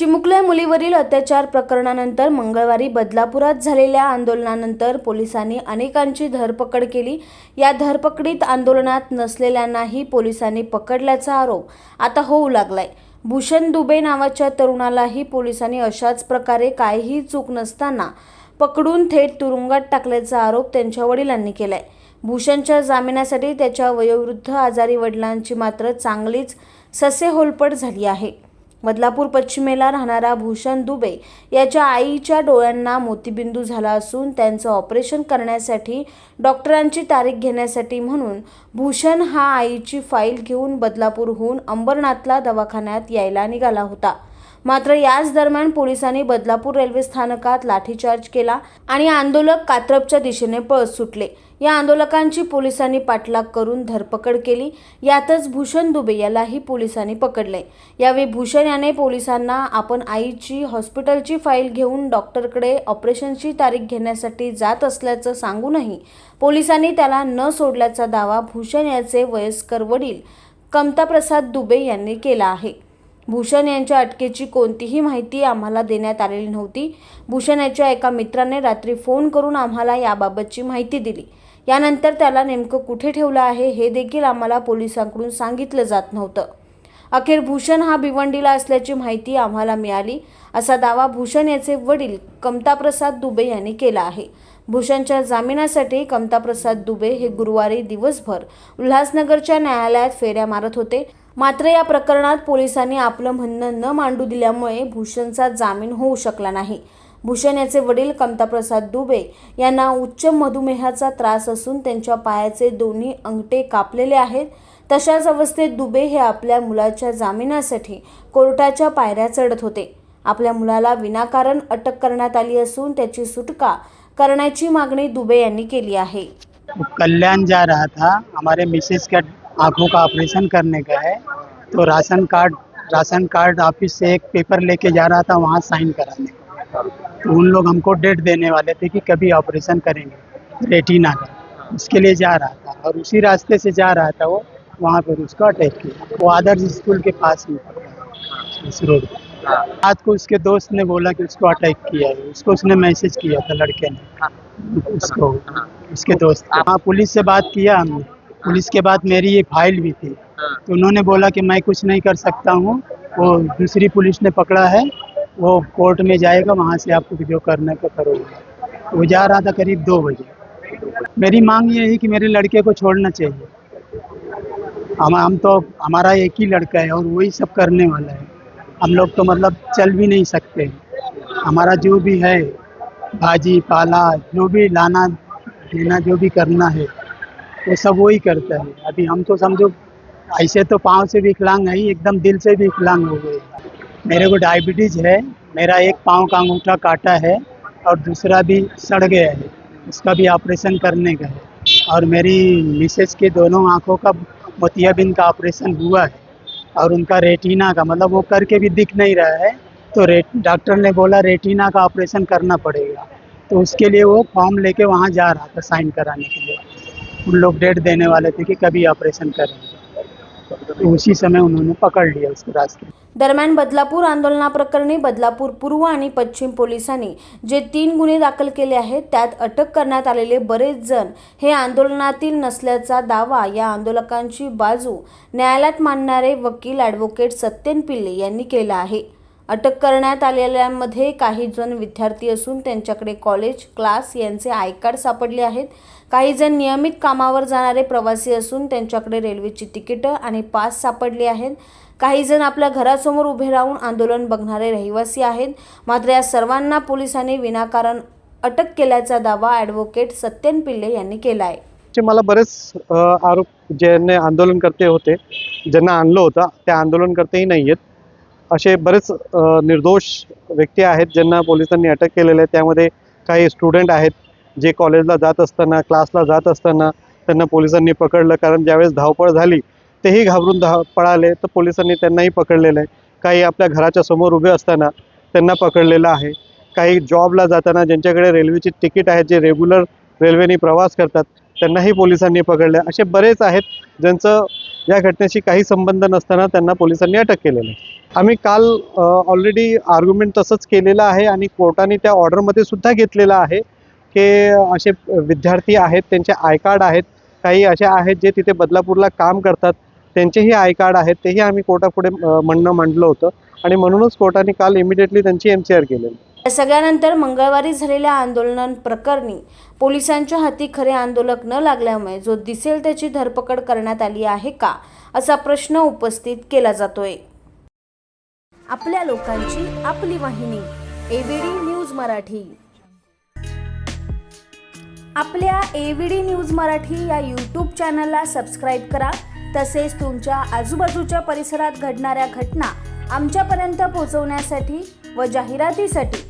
चिमुकल्या मुलीवरील अत्याचार प्रकरणानंतर मंगळवारी बदलापुरात झालेल्या आंदोलनानंतर पोलिसांनी अनेकांची धरपकड केली. या धरपकडीत आंदोलनात नसलेल्यांनाही पोलिसांनी पकडल्याचा आरोप आता होऊ लागलाय. भूषण दुबे नावाच्या तरुणालाही पोलिसांनी अशाच प्रकारे काहीही चूक नसताना पकडून थेट तुरुंगात टाकल्याचा आरोप त्यांच्या वडिलांनी केलाय. भूषणच्या जामिनासाठी त्याच्या वयोवृद्ध आजारी वडिलांची मात्र चांगलीच ससेहोलपट झाली आहे. बदलापूर पश्चिमेला राहणारा भूषण दुबे याच्या आईच्या डोळ्यांना मोतीबिंदू झाला असून त्यांचं ऑपरेशन करण्यासाठी डॉक्टरांची तारीख घेण्यासाठी म्हणून भूषण हा आईची फाईल घेऊन बदलापूरहून अंबरनाथला दवाखान्यात यायला निघाला होता. मात्र याच दरम्यान पोलिसांनी बदलापूर रेल्वे स्थानकात लाठीचार्ज केला आणि आंदोलक कात्रपच्या दिशेने पळत सुटले. या आंदोलकांची पोलिसांनी पाठलाग करून धरपकड केली. यातच भूषण दुबे यालाही पोलिसांनी पकडले. यावेळी भूषण याने पोलिसांना आपण आईची हॉस्पिटलची फाईल घेऊन डॉक्टरकडे ऑपरेशनची तारीख घेण्यासाठी जात असल्याचं सांगूनही पोलिसांनी त्याला न सोडल्याचा दावा भूषण याचे वयस्कर वडील कमताप्रसाद दुबे यांनी केला आहे. भूषण यांच्या अटकेची कोणतीही माहिती आम्हाला देण्यात आलेली नव्हती. भूषण याच्या एका मित्राने रात्री फोन करून आम्हाला याबाबतची माहिती दिली. यानंतर त्याला नेमकं कुठे ठेवलं आहे हे देखील आम्हाला पोलिसांकडून सांगितलं जात नव्हतं. अखेर भूषण हा भिवंडीला असल्याची माहिती आम्हाला मिळाली. असा दावा भूषण याचे वडील कमताप्रसाद दुबे यांनी केला आहे. भूषणच्या जामिनासाठी कमताप्रसाद दुबे हे गुरुवारी दिवसभर उल्हासनगरच्या न्यायालयात फेऱ्या मारत होते. मात्र या प्रकरणात पोलिसांनी आपलं म्हणणं न मांडू दिल्यामुळे भूषणचा जामीन होऊ शकला नाही. भूषण याचे वडील कमताप्रसाद दुबे यांना उच्च मधुमेहाचा त्रास असून त्यांच्या पायाचे दोन्ही अंगठे कापलेले आहेत. तशाच अवस्थेत दुबे हे आपल्या मुलाच्या जामिनासाठी कोर्टाच्या पायऱ्या चढत होते. आपल्या मुलाला विनाकारण अटक करण्यात आली असून त्याची सुटका करण्याची मागणी दुबे यांनी केली आहे. कल्याण जा रहा था. हमारे मिसेज का आँखों का ऑपरेशन करने का है. तो ration card ration card office से एक पेपर लेके जा रहा था वहाँ साइन कराने तो उन लोग हमको डेट देने वाले थे कि कभी ऑपरेशन करेंगे। रेटिना का उसके लिए जा रहा था। और उसी रास्ते से जा रहा था वो वहाँ पर उसको अटैक किया। वो आदर्श स्कूल के पास है, इस रोड पे रात को उसके दोस्त ने बोला कि उसको अटैक किया है। उसको उसने मैसेज किया था लड़के ने। उसको उसके दोस्त हाँ पुलिस से बात किया हमने। पुलिस के बाद मेरी ये फ़ाइल भी थी। तो उन्होंने बोला कि मैं कुछ नहीं कर सकता हूँ। वो दूसरी पुलिस ने पकड़ा है। वो कोर्ट में जाएगा वहाँ से आपको जो करने का करोगे। वो जा रहा था करीब दो बजे। मेरी मांग ये है कि मेरे लड़के को छोड़ना चाहिए। हम हम तो हमारा एक ही लड़का है और वही सब करने वाला है। हम लोग तो मतलब चल भी नहीं सकते। हमारा जो भी है, भाजी, पाला, जो भी लाना, देना, जो भी करना है, वो सब वही करता है। अभी हम तो समझो, ऐसे तो पाँव से विकलांग है एकदम दिल से भी विकलांग हो गए। मेरे को डायबिटीज़ है, मेरा एक पाँव का अंगूठा काटा है और दूसरा भी सड़ गया है, उसका भी ऑपरेशन करने का है। और मेरी मिसेज के दोनों आँखों का मोतियाबिंद का ऑपरेशन हुआ है। और उनका रेटिना का मतलब वो करके भी दिख नहीं रहा है तो रेट डॉक्टर ने बोला रेटिना का ऑपरेशन करना पड़ेगा। तो उसके लिए वो फॉर्म लेके वहाँ जा रहा था साइन कराने के लिए। उन लोग डेट देने वाले थे कि कभी ऑपरेशन करेंगे। उसी समय उन्होंने पकड़ लिया उसके रास्ते। दरम्यान बदलापूर आंदोलनाप्रकरणी बदलापूर पूर्व आणि पश्चिम पोलिसांनी जे तीन गुन्हे दाखल केले आहेत त्यात अटक करण्यात आलेले बरेच जण हे आंदोलनातील नसल्याचा दावा या आंदोलकांची बाजू न्यायालयात मांडणारे वकील ॲडव्होकेट सत्यन पिल्ले यांनी केला आहे. अटक करण्यात आलेल्यांमध्ये काही जण विद्यार्थी असून त्यांच्याकडे कॉलेज क्लास यांचे आय कार्ड सापडले आहेत. काही जण नियमित कामावर जाणारे प्रवासी असून त्यांच्याकडे रेल्वेची तिकीटं आणि पास सापडले आहेत. काही जण आपल्या घरासमोर उभे राहून आंदोलन बघणारे रहिवासी आहेत. मात्र या सर्वांना पोलिसांनी विनाकारण अटक केल्याचा दावा ॲडव्होकेट सत्यन पिल्ले यांनी केला आहे मला बरेच अ, आरोप ज्यांनी आंदोलनकर्ते होते ज्यांना आणलं होतं त्या आंदोलनकर्तेही नाही आहेत असे बरेच निर्दोष व्यक्ती आहेत ज्यांना पोलिसांनी अटक केलेलं आहे. त्यामध्ये काही स्टुडंट आहेत जे कॉलेजला जात असताना क्लासला जात असताना त्यांना पोलिसांनी पकडलं. कारण ज्यावेळेस धावपळ झाली तेही घाबरून धा पळाले तर पोलिसांनी त्यांनाही पकडलेलं आहे. काही आपल्या घराच्या समोर उभे असताना त्यांना पकडलेलं आहे. काही जॉबला जाताना ज्यांच्याकडे रेल्वेची तिकीट आहेत जे रेग्युलर रेल्वेने प्रवास करतात त्यांनाही पोलिसांनी पकडले. असे बरेच आहेत ज्यांचं या घटनेशी काही संबंध नसताना त्यांना पोलिसांनी अटक केलेलं आहे. आम्ही काल ऑलरेडी आर्ग्युमेंट तसंच केलेलं आहे आणि कोर्टाने त्या ऑर्डरमध्ये सुद्धा घेतलेलं आहे की असे विद्यार्थी आहेत त्यांचे आय कार्ड आहेत काही असे आहेत जे तिथे बदलापूरला काम करतात त्यांचेही आय कार्ड आहेत तेही आम्ही कोर्टापुढे म्हणणं मांडलं होतं. आणि म्हणूनच कोर्टाने काल इमिडिएटली त्यांची एम सी आर केलेली या सगळ्यानंतर मंगळवारी झालेल्या आंदोलन प्रकरणी पोलिसांच्या हाती खरे आंदोलक न लागल्यामुळे जो दिसेल त्याची धरपकड करण्यात आली आहे का असा प्रश्न उपस्थित केला जातोय. आपल्या लोकांची आपली वाहिनी एबीडी न्यूज मराठी. आपल्या एव्हीडी न्यूज मराठी या यूट्यूब चॅनलला सबस्क्राईब करा तसेच तुमच्या आजूबाजूच्या परिसरात घडणाऱ्या घटना आमच्यापर्यंत पोहोचवण्यासाठी व जाहिरातीसाठी